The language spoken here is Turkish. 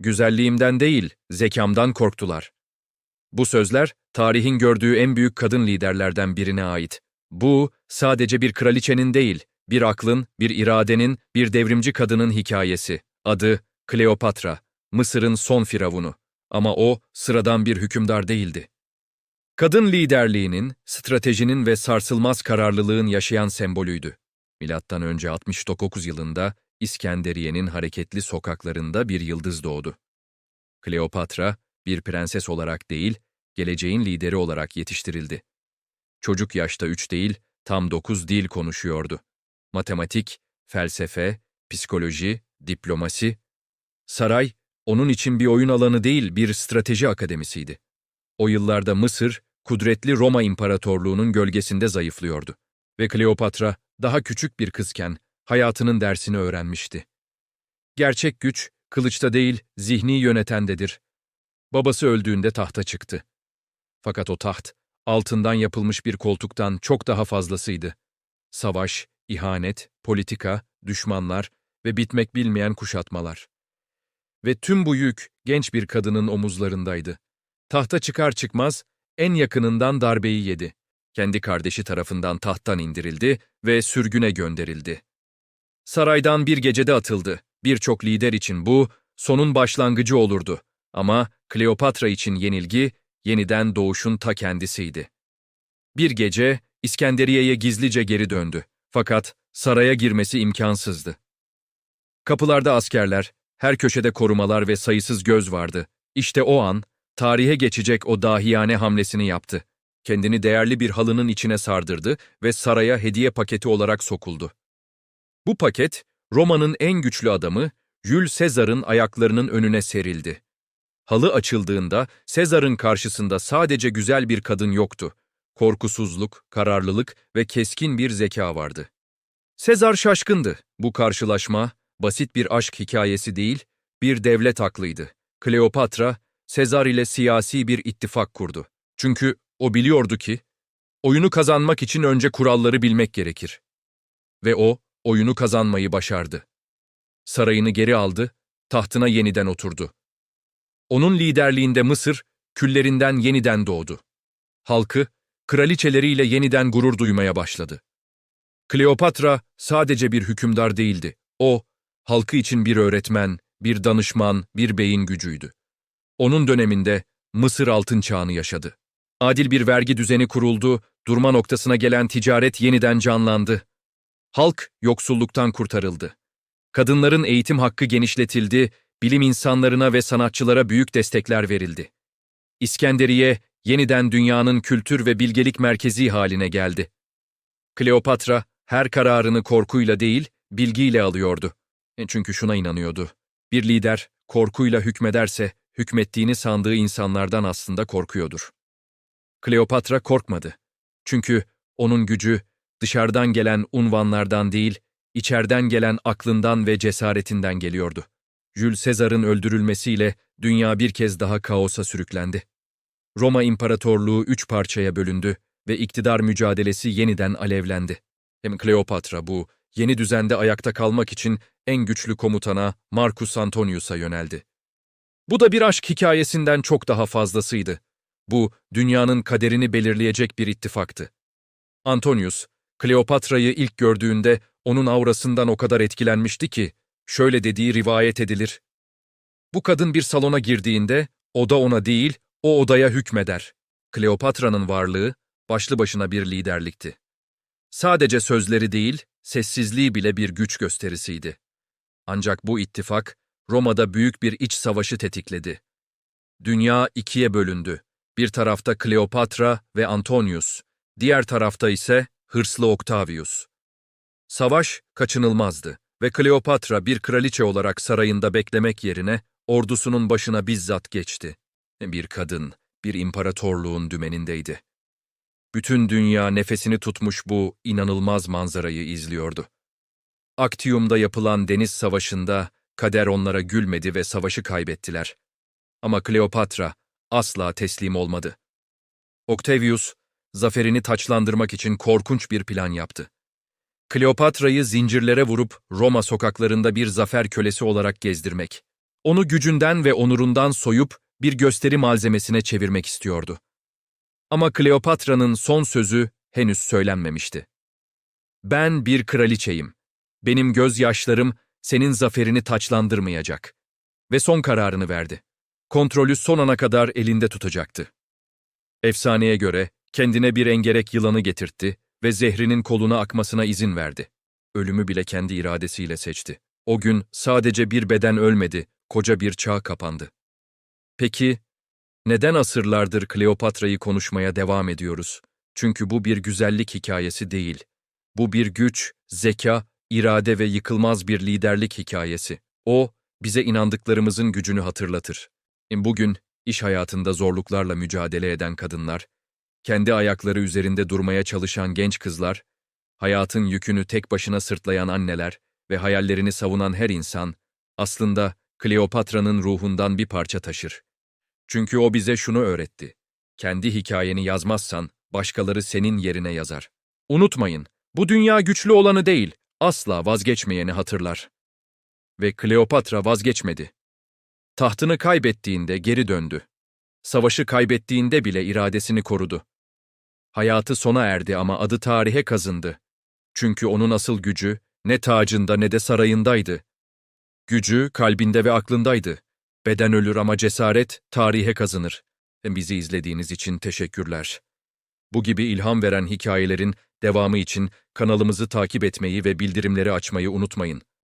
güzelliğimden değil, zekamdan korktular. Bu sözler, tarihin gördüğü en büyük kadın liderlerden birine ait. Bu, sadece bir kraliçenin değil, bir aklın, bir iradenin, bir devrimci kadının hikayesi. Adı Kleopatra, Mısır'ın son firavunu. Ama o, sıradan bir hükümdar değildi. Kadın liderliğinin, stratejinin ve sarsılmaz kararlılığın yaşayan sembolüydü. Milattan önce 69 yılında İskenderiye'nin hareketli sokaklarında bir yıldız doğdu. Kleopatra, bir prenses olarak değil, geleceğin lideri olarak yetiştirildi. Çocuk yaşta üç değil, tam dokuz dil konuşuyordu. Matematik, felsefe, psikoloji, diplomasi. Saray, onun için bir oyun alanı değil, bir strateji akademisiydi. O yıllarda Mısır, kudretli Roma İmparatorluğu'nun gölgesinde zayıflıyordu. Ve Kleopatra, daha küçük bir kızken, hayatının dersini öğrenmişti. Gerçek güç, kılıçta değil, zihni yönetendedir. Babası öldüğünde tahta çıktı. Fakat o taht, altından yapılmış bir koltuktan çok daha fazlasıydı. Savaş, ihanet, politika, düşmanlar ve bitmek bilmeyen kuşatmalar. Ve tüm bu yük genç bir kadının omuzlarındaydı. Tahta çıkar çıkmaz en yakınından darbeyi yedi. Kendi kardeşi tarafından tahttan indirildi ve sürgüne gönderildi. Saraydan bir gecede atıldı. Birçok lider için bu, sonun başlangıcı olurdu. Ama Kleopatra için yenilgi, yeniden doğuşun ta kendisiydi. Bir gece İskenderiye'ye gizlice geri döndü. Fakat saraya girmesi imkansızdı. Kapılarda askerler, her köşede korumalar ve sayısız göz vardı. İşte o an, tarihe geçecek o dahiyane hamlesini yaptı. Kendini değerli bir halının içine sardırdı ve saraya hediye paketi olarak sokuldu. Bu paket, Roma'nın en güçlü adamı, Jules Caesar'ın ayaklarının önüne serildi. Halı açıldığında Sezar'ın karşısında sadece güzel bir kadın yoktu. Korkusuzluk, kararlılık ve keskin bir zeka vardı. Sezar şaşkındı. Bu karşılaşma basit bir aşk hikayesi değil, bir devlet aklıydı. Kleopatra, Sezar ile siyasi bir ittifak kurdu. Çünkü o biliyordu ki, oyunu kazanmak için önce kuralları bilmek gerekir. Ve o, oyunu kazanmayı başardı. Sarayını geri aldı, tahtına yeniden oturdu. Onun liderliğinde Mısır, küllerinden yeniden doğdu. Halkı, kraliçeleriyle yeniden gurur duymaya başladı. Kleopatra sadece bir hükümdar değildi. O, halkı için bir öğretmen, bir danışman, bir beyin gücüydü. Onun döneminde Mısır altın çağını yaşadı. Adil bir vergi düzeni kuruldu, durma noktasına gelen ticaret yeniden canlandı. Halk yoksulluktan kurtarıldı. Kadınların eğitim hakkı genişletildi, bilim insanlarına ve sanatçılara büyük destekler verildi. İskenderiye yeniden dünyanın kültür ve bilgelik merkezi haline geldi. Kleopatra her kararını korkuyla değil, bilgiyle alıyordu. E, Çünkü şuna inanıyordu. Bir lider korkuyla hükmederse hükmettiğini sandığı insanlardan aslında korkuyordur. Kleopatra korkmadı. Çünkü onun gücü dışarıdan gelen unvanlardan değil, içeriden gelen aklından ve cesaretinden geliyordu. Jules Caesar'ın öldürülmesiyle dünya bir kez daha kaosa sürüklendi. Roma İmparatorluğu üç parçaya bölündü ve iktidar mücadelesi yeniden alevlendi. Hem Kleopatra bu yeni düzende ayakta kalmak için en güçlü komutana Marcus Antonius'a yöneldi. Bu da bir aşk hikayesinden çok daha fazlasıydı. Bu, dünyanın kaderini belirleyecek bir ittifaktı. Antonius, Kleopatra'yı ilk gördüğünde onun aurasından o kadar etkilenmişti ki, şöyle dediği rivayet edilir. Bu kadın bir salona girdiğinde, oda ona değil, o odaya hükmeder. Kleopatra'nın varlığı, başlı başına bir liderlikti. Sadece sözleri değil, sessizliği bile bir güç gösterisiydi. Ancak bu ittifak, Roma'da büyük bir iç savaşı tetikledi. Dünya ikiye bölündü. Bir tarafta Kleopatra ve Antonius, diğer tarafta ise hırslı Octavius. Savaş kaçınılmazdı ve Kleopatra bir kraliçe olarak sarayında beklemek yerine ordusunun başına bizzat geçti. Bir kadın, bir imparatorluğun dümenindeydi. Bütün dünya nefesini tutmuş bu inanılmaz manzarayı izliyordu. Actium'da yapılan deniz savaşında kader onlara gülmedi ve savaşı kaybettiler. Ama Kleopatra asla teslim olmadı. Octavius, zaferini taçlandırmak için korkunç bir plan yaptı. Kleopatra'yı zincirlere vurup Roma sokaklarında bir zafer kölesi olarak gezdirmek. Onu gücünden ve onurundan soyup bir gösteri malzemesine çevirmek istiyordu. Ama Kleopatra'nın son sözü henüz söylenmemişti. Ben bir kraliçeyim. Benim gözyaşlarım senin zaferini taçlandırmayacak. Ve son kararını verdi. Kontrolü son ana kadar elinde tutacaktı. Efsaneye göre kendine bir engerek yılanı getirtti ve zehrinin koluna akmasına izin verdi. Ölümü bile kendi iradesiyle seçti. O gün sadece bir beden ölmedi, koca bir çağ kapandı. Peki, neden asırlardır Kleopatra'yı konuşmaya devam ediyoruz? Çünkü bu bir güzellik hikayesi değil. Bu bir güç, zeka, irade ve yıkılmaz bir liderlik hikayesi. O, bize inandıklarımızın gücünü hatırlatır. Bugün, iş hayatında zorluklarla mücadele eden kadınlar, kendi ayakları üzerinde durmaya çalışan genç kızlar, hayatın yükünü tek başına sırtlayan anneler ve hayallerini savunan her insan, aslında Kleopatra'nın ruhundan bir parça taşır. Çünkü o bize şunu öğretti. Kendi hikayeni yazmazsan, başkaları senin yerine yazar. Unutmayın, bu dünya güçlü olanı değil, asla vazgeçmeyeni hatırlar. Ve Kleopatra vazgeçmedi. Tahtını kaybettiğinde geri döndü. Savaşı kaybettiğinde bile iradesini korudu. Hayatı sona erdi ama adı tarihe kazındı. Çünkü onun asıl gücü ne tacında ne de sarayındaydı. Gücü kalbinde ve aklındaydı. Beden ölür ama cesaret tarihe kazınır. Bizi izlediğiniz için teşekkürler. Bu gibi ilham veren hikayelerin devamı için kanalımızı takip etmeyi ve bildirimleri açmayı unutmayın.